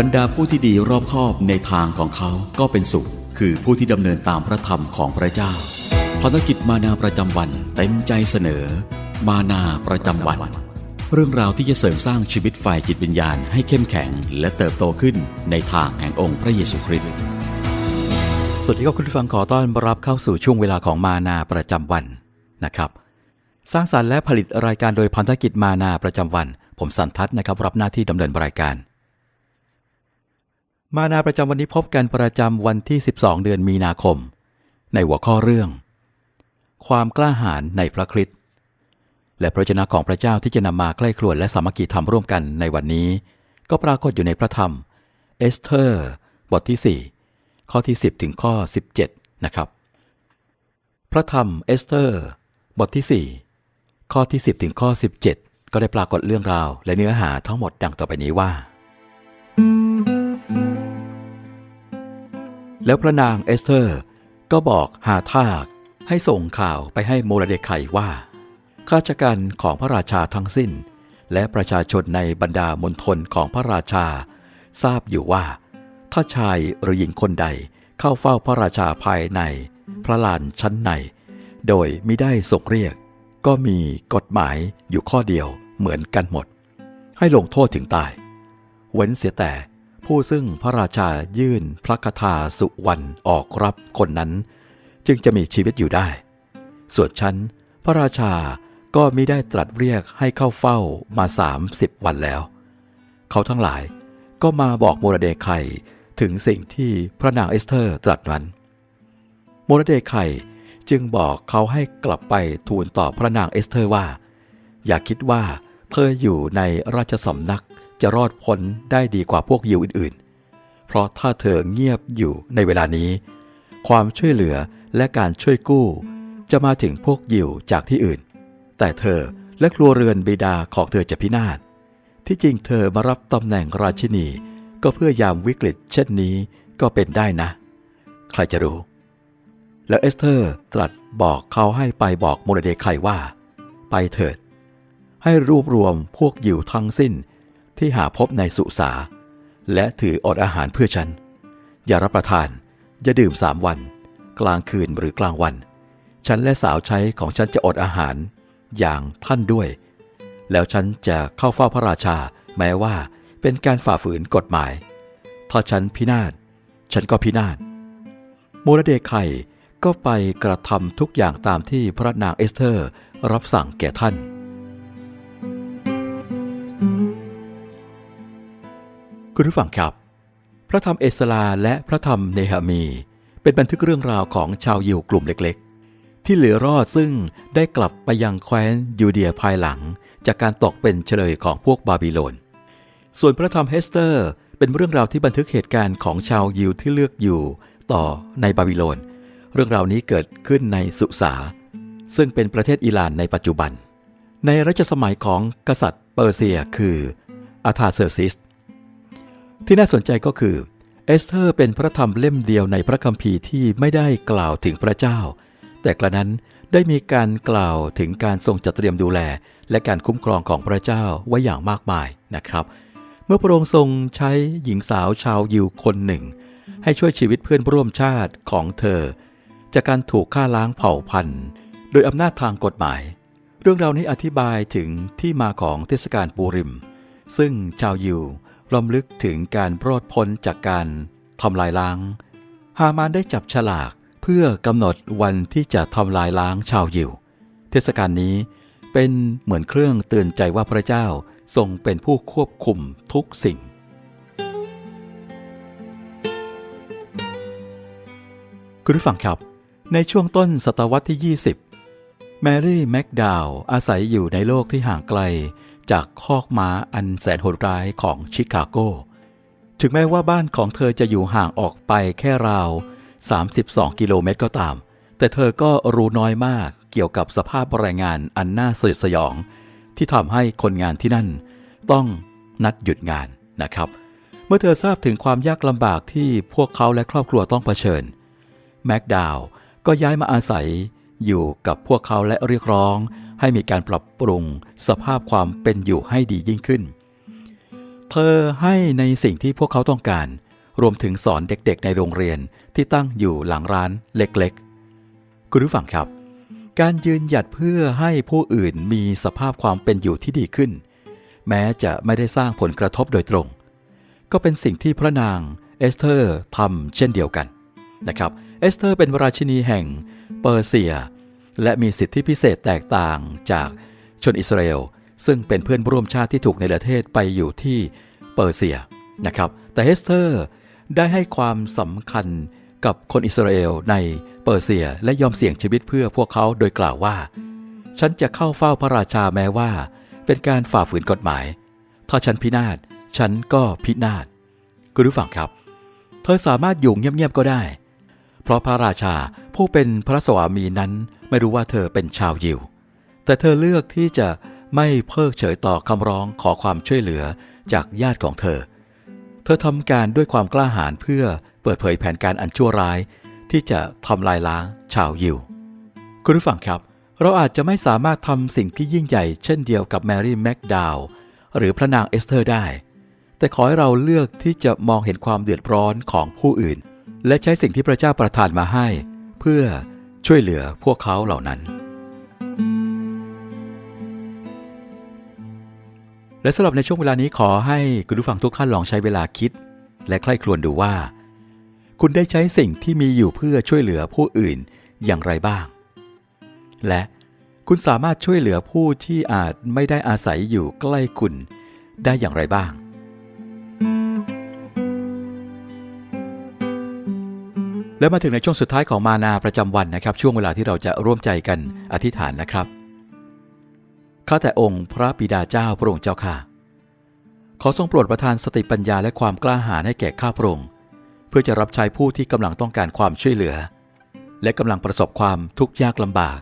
บรรดาผู้ที่ดีรอบคอบในทางของเขาก็เป็นสุข คือผู้ที่ดำเนินตามพระธรรมของพระเจ้าภารกิจมานาประจำวันเต็มใจเสนอ มานาประจำวัน เรื่องราวที่จะเสริมสร้างชีวิตฝ่ายจิตวิญญาณให้เข้มแข็ง และเติบโตขึ้นในทางแห่งองค์พระเยซูคริสต์สวัสดีครับคุณผู้ฟังขอต้อนรับเข้าสู่ช่วงเวลาของมานาประจำวันนะครับ สร้างสารรค์และผลิตรายการโดยพันธกิจมานาประจำวัน ผมสันทัศน์นะครับรับหน้าที่ดำเนินรายการ มานาประจำวันนี้พบกันประจำวันที่ 12 เดือนมีนาคม ในหัวข้อเรื่อง ความกล้าหาญในพระคริสต์และพระเจ้าของพระเจ้าที่จะนำมาใกล้ครวญและสามัคคีธรรมร่วมกันในวันนี้ ก็ปรากฏอยู่ในพระธรรม เอสเธอร์ บทที่ 4 ข้อที่ 10 ถึงข้อ 17 นะครับ พระธรรมเอสเธอร์ บทที่ 4 ข้อที่ 10 ถึงข้อ 17 ก็ได้ปรากฏเรื่องราวและเนื้อหาทั้งหมดดังต่อไปนี้ว่า แล้วพระนางเอสเธอร์ ก็บอกหาทากให้ส่งข่าวไปให้โมรเดไคว่า ข้าราชการของพระราชาทั้งสิ้น และประชาชนในบรรดามณฑลของพระราชา ทราบอยู่ว่า ถ้าชายหรือหญิงคนใดเข้าเฝ้าพระราชาภายใน พระลานชั้นใน โดยไม่ได้ส่งเรียก ก็มีกฎหมายอยู่ข้อเดียวเหมือนกันหมด ให้ลงโทษถึงตาย เว้นเสียแต่ ผู้ซึ่งพระราชายื่นพระคาถาสุวรรณออกรับคนนั้น จึงจะมีชีวิตอยู่ได้ ส่วนฉันพระราชาก็ไม่ได้ตรัสเรียกให้เข้าเฝ้ามาสามสิบวันแล้ว เขาทั้งหลายก็มาบอกโมรเดคไคถึงสิ่งที่พระนางเอสเธอร์ตรัสนั้นโมรเดคไคจึงบอกเขาให้กลับไปทูลต่อพระนางเอสเธอร์ว่า อย่าคิดว่าเธออยู่ในราชสำนัก จะรอดพ้นได้ดีกว่าพวกยิวอื่นๆ เพราะถ้าเธอเงียบอยู่ในเวลานี้ ความช่วยเหลือและการช่วยกู้ จะมาถึงพวกยิวจากที่อื่น แต่เธอและครัวเรือนบิดาของเธอจะพินาศ ที่จริงเธอมารับตำแหน่งราชินี ก็เพื่อยามวิกฤตเช่นนี้ก็เป็นได้นะ ใครจะรู้ แล้วเอสเธอร์ตรัสบอกเขาให้ไปบอกโมรเดไคว่า ไปเถิด ให้รวบรวมพวกยิวทั้งสิ้น ที่หาพบในสุสา และถืออดอาหารเพื่อฉัน อย่ารับประทาน อย่าดื่มสามวัน กลางคืนหรือกลางวัน ฉันและสาวใช้ของฉันจะอดอาหาร อย่างท่านด้วย แล้วฉันจะเข้าเฝ้าพระราชา แม้ว่าเป็นการฝ่าฝืนกฎหมาย ถ้าฉันพินาศ ฉันก็พินาศ โมรเดคไคก็ไปกระทำทุกอย่างตามที่พระนางเอสเธอร์ รับสั่งแก่ท่าน คุณผู้ฟังครับ พระธรรมเอสลาและพระธรรมเนหามี เป็นบันทึกเรื่องราวของชาวยิวกลุ่มเล็กๆ ที่เหลือรอดซึ่งได้กลับไปยังแคว้นยูเดียภายหลัง จากการตกเป็นเฉลยของพวกบาบิโลน ส่วนพระธรรมเฮสเตอร์ เป็นเรื่องราวที่บันทึกเหตุการณ์ของชาวยิวที่เลือกอยู่ต่อในบาบิโลน เรื่องราวนี้เกิดขึ้นในสุสา ซึ่งเป็นประเทศอิหร่านในปัจจุบัน ในรัชสมัยของกษัตริย์เปอร์เซียคืออาธาเซอร์ซิส ที่น่าสนใจก็คือ เอสเธอร์เป็นพระธรรมเล่มเดียวในพระคัมภีร์ที่ไม่ได้กล่าวถึงพระเจ้า แต่กระนั้นได้มีการกล่าวถึงการทรงจัดเตรียมดูแล และการคุ้มครองของพระเจ้าไว้อย่างมากมายนะครับ เมื่อพระองค์ทรงใช้หญิงสาวชาวยิวคนหนึ่ง ให้ช่วยชีวิตเพื่อนร่วมชาติของเธอ จากการถูกฆ่าล้างเผ่าพันธุ์ โดยอำนาจทางกฎหมาย เรื่องราวนี้อธิบายถึงที่มาของเทศกาลปูริม ซึ่งชาวยิว ล้ำลึกถึงการรอดพ้นจากการทำลายล้าง ฮามานได้จับฉลากเพื่อกำหนดวันที่จะทำลายล้างชาวยิว เทศกาลนี้เป็นเหมือนเครื่องเตือนใจว่าพระเจ้าทรงเป็นผู้ควบคุมทุกสิ่ง คุณผู้ฟังครับ ในช่วงต้นศตวรรษที่ 20 แมรี่แมคดาวอาศัยอยู่ในโลกที่ห่างไกล จากคอกม้าอันแสนโหดร้ายของชิคาโก ถึงแม้ว่าบ้านของเธอจะอยู่ห่างออกไปแค่ราว 32 กิโลเมตรก็ตาม แต่เธอก็รู้น้อยมากเกี่ยวกับสภาพแรงงานอันน่าสยดสยอง ที่ทำให้คนงานที่นั่น ต้องนัดหยุดงานนะครับ เมื่อเธอทราบถึงความยากลำบากที่พวกเขาและครอบครัวต้องเผชิญ แม็กดาวก็ย้ายมาอาศัยอยู่กับพวกเขาและเรียกร้อง ให้มีการปรับปรุงสภาพความเป็นอยู่ให้ดียิ่งขึ้น เธอให้ในสิ่งที่พวกเขาต้องการ รวมถึงสอนเด็กๆในโรงเรียนที่ตั้งอยู่หลังร้านเล็กๆ คุณผู้ฟังครับ การยืนหยัดเพื่อให้ผู้อื่นมีสภาพความเป็นอยู่ที่ดีขึ้น แม้จะไม่ได้สร้างผลกระทบโดยตรง ก็เป็นสิ่งที่พระนางเอสเธอร์ทำเช่นเดียวกันนะครับ เอสเธอร์เป็นราชินีแห่งเปอร์เซีย และมีสิทธิพิเศษแตกต่างจากชนอิสราเอล ซึ่งเป็นเพื่อนร่วมชาติที่ถูกในประเทศไปอยู่ที่เปอร์เซียนะครับ แต่เอสเธอร์ได้ให้ความสำคัญกับคนอิสราเอลในเปอร์เซียและยอมเสี่ยงชีวิตเพื่อพวกเขาโดยกล่าวว่า ฉันจะเข้าเฝ้าพระราชาแม้ว่า เป็นการฝ่าฝืนกฎหมาย ถ้าฉันพินาศฉันก็พินาศคุณผู้ฟังครับ เธอสามารถอยู่เงียบๆก็ได้ เพราะพระราชาผู้เป็นพระสวามีนั้นไม่รู้ว่าเธอเป็นชาวยิว แต่เธอเลือกที่จะไม่เพิกเฉยต่อคำร้องขอความช่วยเหลือจากญาติของเธอ เธอทำการด้วยความกล้าหาญเพื่อเปิดเผยแผนการอันชั่วร้าย ที่จะทำลายล้างชาวยิว คุณผู้ฟังครับ เราอาจจะไม่สามารถทำสิ่งที่ยิ่งใหญ่เช่นเดียวกับแมรี่แมคดาวล์หรือพระนางเอสเธอร์ได้ แต่ขอให้เราเลือกที่จะมองเห็นความเดือดร้อนของผู้อื่น และใช้สิ่งที่พระเจ้าประทานมาให้ เพื่อ ช่วยเหลือพวกเขาเหล่านั้น และสำหรับในช่วงเวลานี้ขอให้คุณผู้ฟังทุกท่านลองใช้เวลาคิด และใคร่ครวญดูว่า คุณได้ใช้สิ่งที่มีอยู่เพื่อช่วยเหลือผู้อื่นอย่างไรบ้าง และคุณสามารถช่วยเหลือผู้ที่อาจไม่ได้อาศัยอยู่ใกล้คุณได้อย่างไรบ้าง และมาถึงในช่วงสุดท้ายของมานาประจำวันนะครับ ช่วงเวลาที่เราจะร่วมใจกันอธิษฐานนะครับข้าแต่องค์พระบิดาเจ้าพระองค์เจ้าค่ะ ขอทรงโปรดประทานสติปัญญาและความกล้าหาญให้แก่ข้าพระองค์เพื่อจะรับใช้ผู้ที่กำลังต้องการความช่วยเหลือ และกำลังประสบความทุกข์ยากลำบาก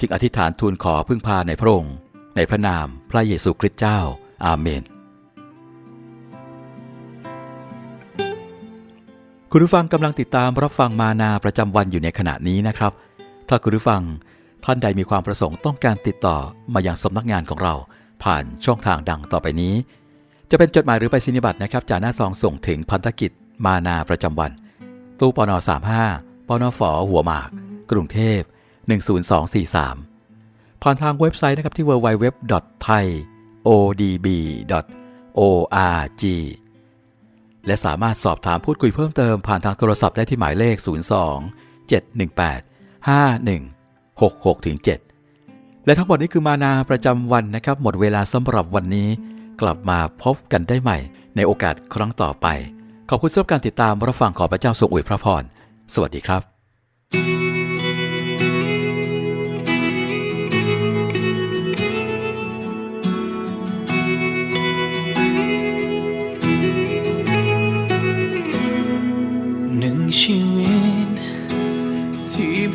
จึงอธิษฐานทูลขอพึ่งพาในพระองค์ในพระนามพระเยซูคริสต์เจ้า อาเมน คุณผู้ฟังกำลังติดตามรับฟังมานาประจำวันอยู่ในขณะนี้นะครับ ถ้าคุณผู้ฟังท่านใดมีความประสงค์ต้องการติดต่อมาอยังสำนักงานของเรา ผ่านช่องทางดังต่อไปนี้ จะเป็นจดหมายหรือไปสินิบัตนะครับจากหน้าซองส่งถึงพันธกิจมานาประจำวัน ตู้ปน35ปนฝหัวหมาก กรุงเทพ 10243 ผ่านทางเว็บไซต์นะครับที่ www.thaiodb.org และสามารถสอบถามพูดคุยเพิ่มเติมผ่านทางโทรศัพท์ได้ที่หมายเลข 02 718 5166ถึง7และทั้งหมดนี้คือมานาประจำวันนะครับ หมดเวลาสำหรับวันนี้ กลับมาพบกันได้ใหม่ ในโอกาสครั้งต่อไป ขอบคุณสำหรับการติดตามรับฟังขอพระเจ้าทรงอวยพระพร สวัสดีครับ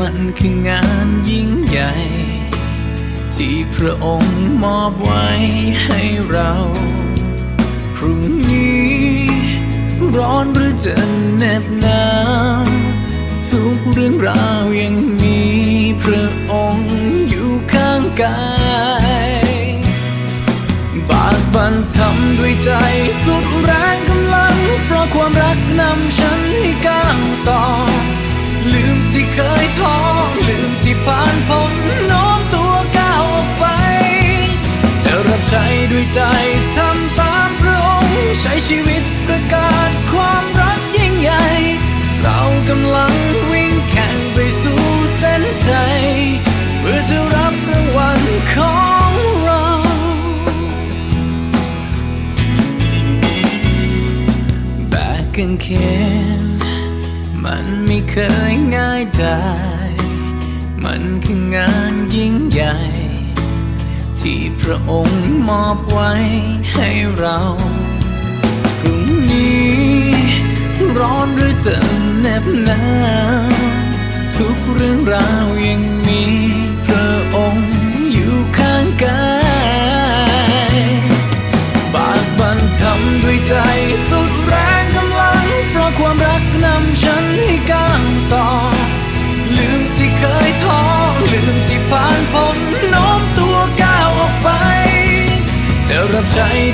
มันคืองานยิ่งใหญ่ ที่พระองค์มอบไว้ให้เรา พรุ่งนี้ ร้อนหรือจะเหน็บหนาวทุกเรื่องราวยังมีพระองค์อยู่ข้างกายบากบันทำด้วยใจสุดแรงกำลัง เพราะความรักนำฉันให้ก้าวต่อ ที่เคยท้อลืมที่ผ่านพ้นโน้มตัวก้าวออกไป จะรับใช้ด้วยใจทำตามพระองค์ใช้ชีวิตประกาศความรักยิ่งใหญ่ เรากำลังวิ่งแข่งไปสู่เส้นชัยเพื่อจะรับรางวัลของเราแบกกางเขนมัน ไม่เคยง่ายได้ มันคืองานยิ่งใหญ่ ที่พระองค์มอบไว้ให้เราพรุ่งนี้ ร้อนหรือจะแนบหนาวทุกเรื่องราวยังมี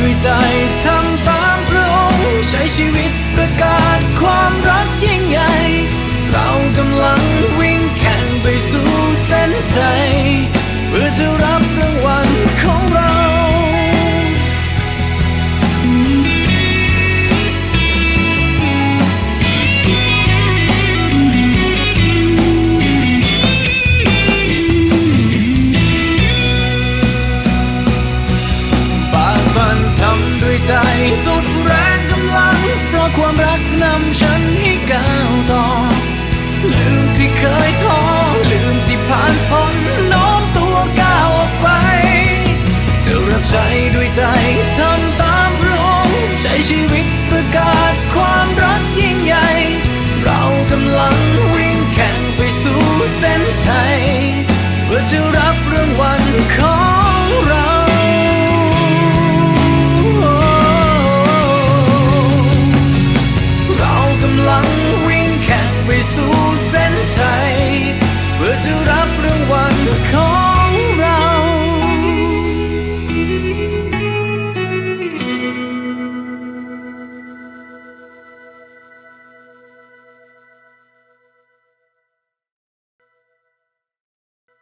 ด้วยใจทำตามพระองค์ใช้ชีวิตประกาศความรักยิ่งใหญ่ เรากำลังวิ่งแข่งไปสู่เส้นใจเพื่อจะรับราง